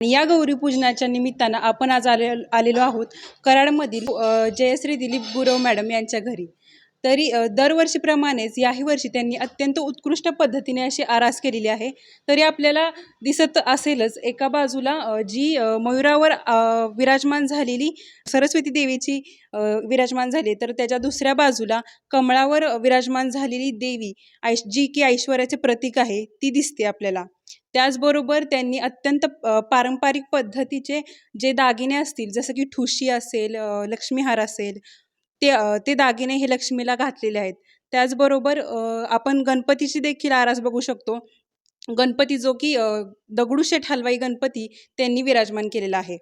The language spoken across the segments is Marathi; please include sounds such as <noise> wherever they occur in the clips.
या गौरीपूजनाच्या निमित्तानं आपण आज आले आलेलो आहोत कराडमधील जयश्री दिलीप गुरव मॅडम यांच्या घरी. तरी दरवर्षीप्रमाणेच याही वर्षी त्यांनी अत्यंत उत्कृष्ट पद्धतीने अशी आरास केलेली आहे. तरी आपल्याला दिसत असेलच एका बाजूला जी मयुरावर विराजमान झालेली सरस्वती देवीची विराजमान झाली तर त्याच्या दुसऱ्या बाजूला कमळावर विराजमान झालेली देवी ऐश जी की ऐश्वर्याचे प्रतीक आहे ती दिसते आपल्याला. त्याचबरोबर त्यांनी अत्यंत पारंपरिक पद्धतीचे जे दागिने असतील जसं की ठुशी असेल लक्ष्मीहार असेल ते ते दागिने हे लक्ष्मीला घातलेले आहेत. त्याचबरोबर आपण गणपतीची देखील आरास बघू शकतो. गणपती जो की दगडूशेठ हलवाई गणपती त्यांनी विराजमान केलेला आहे.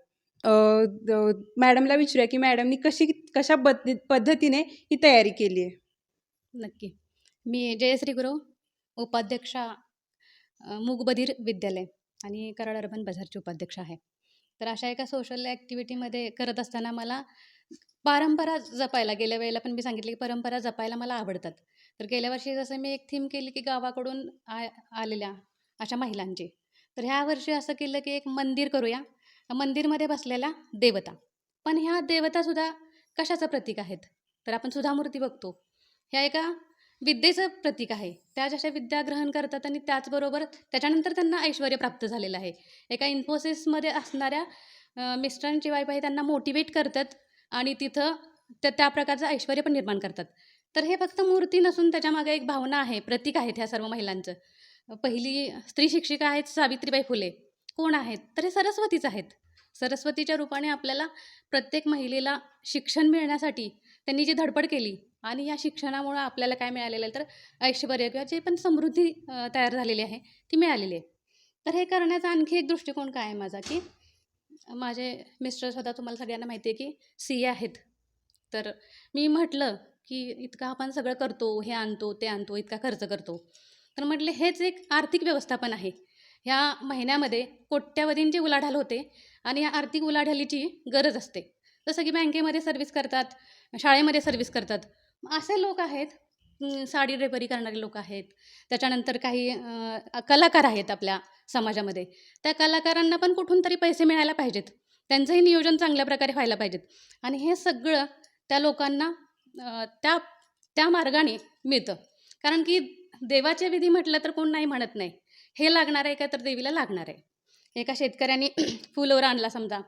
द- मॅडमला विचारूया की मॅडमनी कशी कशा बद पद्धतीने ही तयारी केली आहे? नक्की. मी जयश्री गुरु उपाध्यक्षा अ, मूगबधीर विद्यालय आणि कराड अर्बन बाजारची उपाध्यक्ष आहे. तर अशा एका सोशल ॲक्टिव्हिटीमध्ये करत असताना मला परंपरा जपायला गेल्या वेळेला पण मी सांगितले की परंपरा जपायला मला आवडतात. तर गेल्या वर्षी जसं मी एक थीम केली की गावाकडून आ आलेल्या अशा महिलांची. तर ह्या वर्षी असं केलं की एक मंदिर करूया. मंदिरमध्ये बसलेल्या देवता. पण ह्या देवतासुद्धा कशाचं प्रतीक आहेत? तर आपण सुधामूर्ती बघतो. ह्या एका विद्येचं प्रतीक आहे. त्या जशा विद्या ग्रहण करतात आणि त्याचबरोबर त्याच्यानंतर त्यांना ऐश्वर प्राप्त झालेलं आहे. एका इन्फोसिसमध्ये असणाऱ्या मिस्टरांची वाईफ आहे त्यांना मोटिवेट करतात आणि तिथं त्या त्या प्रकारचं ऐश्वर पण निर्माण करतात. तर हे फक्त मूर्ती नसून त्याच्यामागे एक भावना आहे प्रतीक आहेत ह्या सर्व महिलांचं. पहिली स्त्री शिक्षिका आहेत सावित्रीबाई फुले. कोण आहेत? तर हे सरस्वतीच आहेत. सरस्वतीच्या रूपाने आपल्याला प्रत्येक महिलेला शिक्षण मिळण्यासाठी त्यांनी जी धडपड केली आणि या शिक्षणामुळं आपल्याला काय मिळालेलं आहे? तर ऐश्वर्य किंवा जे पण समृद्धी तयार झालेली आहे ती मिळालेली आहे. तर हे करण्याचा आणखी एक दृष्टिकोन काय आहे माझा की माझे मिस्टर स्वतः तुम्हाला सगळ्यांना माहिती आहे की सी ए आहेत. तर मी म्हटलं की इतकं आपण सगळं करतो हे आणतो ते आणतो इतका खर्च करतो. तर म्हटले हेच एक आर्थिक व्यवस्थापन आहे. ह्या महिन्यामध्ये कोट्यावधींची उलाढाल होते आणि या आर्थिक उलाढालीची गरज असते. जसं की बँकेमध्ये सर्व्हिस करतात शाळेमध्ये सर्व्हिस करतात असे लोक आहेत साडी ड्रेपरी करणारे लोक आहेत. त्याच्यानंतर काही कलाकार आहेत आपल्या समाजामध्ये. त्या कलाकारांना पण कुठून तरी पैसे मिळायला पाहिजेत. त्यांचंही नियोजन चांगल्या प्रकारे व्हायला पाहिजेत. आणि हे सगळं त्या लोकांना त्या त्या मार्गाने मिळतं. कारण की देवाचे विधी म्हटलं तर कोण नाही म्हणत नाही. हे लागणार आहे का तर देवीला लागणार आहे. एका शेतकऱ्याने <clears throat> फुलवर आणला समजा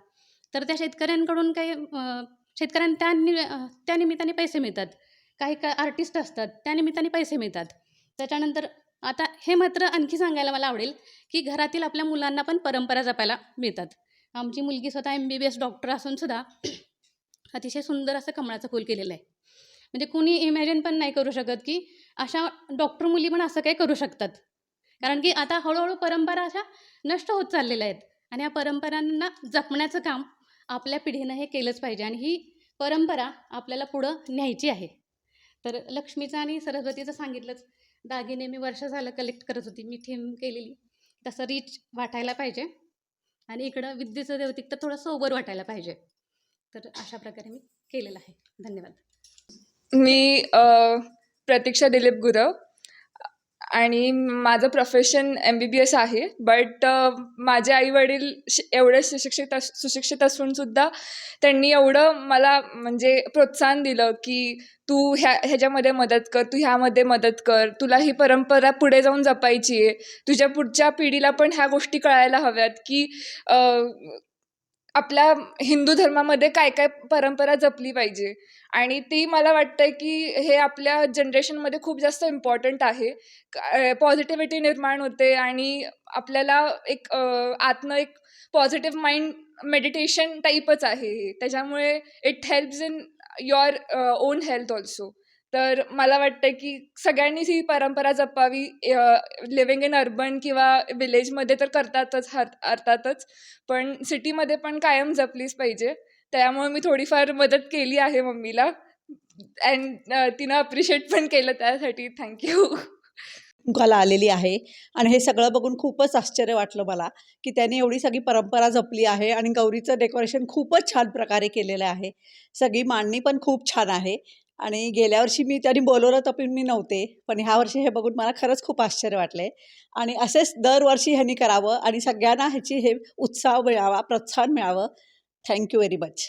तर त्या शेतकऱ्यांकडून काही शेतकऱ्यांना त्या नि त्या निमित्ताने पैसे मिळतात. काही का आर्टिस्ट असतात त्या निमित्ताने पैसे मिळतात. त्याच्यानंतर आता हे मात्र आणखी सांगायला मला आवडेल की घरातील आपल्या मुलांना पण परंपरा जपायला मिळतात. आमची मुलगी स्वतः M B B S doctor असूनसुद्धा अतिशय सुंदर असं कमळाचं फूल केलेलं आहे. म्हणजे कुणी इमॅजिन पण नाही करू शकत की अशा डॉक्टर मुली पण असं काही करू शकतात. कारण की आता हळूहळू परंपरा अशा नष्ट होत चाललेल्या आहेत आणि या परंपरांना जपण्याचं काम आपल्या पिढीनं हे केलंच पाहिजे आणि ही परंपरा आपल्याला पुढं न्यायची आहे. तर लक्ष्मीचं आणि सरस्वतीचं सांगितलंच. दागिने मी वर्ष झालं कलेक्ट करत होती. मी थीम केलेली. तसं रीच वाटायला पाहिजे. आणि इकडं विद्येचं देवतिक तर थोडं सोबर वाटायला पाहिजे. तर अशा प्रकारे मी केलेलं आहे. धन्यवाद. मी प्रतीक्षा दिलीप गुरव. आणि माझं profession M B B S आहे. बट माझे आई वडील एवढे सुशिक्षित अस सुशिक्षित असूनसुद्धा त्यांनी एवढं मला म्हणजे प्रोत्साहन दिलं की तू ह्या ह्याच्यामध्ये मदत कर तू ह्यामध्ये मदत कर तुला ही परंपरा पुढे जाऊन जपायची आहे. तुझ्या पुढच्या पिढीला पण ह्या गोष्टी कळायला हव्यात की आपल्या हिंदू धर्मामध्ये काय काय परंपरा जपली पाहिजे. आणि ती मला वाटतं की हे आपल्या जनरेशनमध्ये खूप जास्त इम्पॉर्टंट आहे. पॉझिटिव्हिटी निर्माण होते आणि आपल्याला एक अ, आतनं एक पॉझिटिव्ह माइंड मेडिटेशन टाईपच आहे हे. त्याच्यामुळे it helps in your own health also तर मला वाटतं की सगळ्यांनीच ही परंपरा जपावी. लिव्हिंग इन अर्बन किंवा विलेजमध्ये तर करतातच हात अर्थातच. पण सिटीमध्ये पण कायम जपलीच पाहिजे. त्यामुळे मी थोडीफार मदत केली आहे मम्मीला. अँड तिनं अप्रिशिएट पण केलं त्यासाठी. थँक्यू मुखाला आलेली आहे. आणि हे सगळं बघून खूपच आश्चर्य वाटलं मला की त्याने एवढी सगळी परंपरा जपली आहे आणि गौरीचं डेकोरेशन खूपच छान प्रकारे केलेलं आहे. सगळी मांडणी पण खूप छान आहे. आणि गेल्या वर्षी मी त्यांनी बोलवलं तर पण मी नव्हते. पण ह्या वर्षी हे बघून मला खरंच खूप आश्चर्य वाटले आणि असेच दरवर्षी ह्यांनी करावं आणि सगळ्यांना ह्याची हे उत्साह मिळावा प्रोत्साहन मिळावं. Thank you very much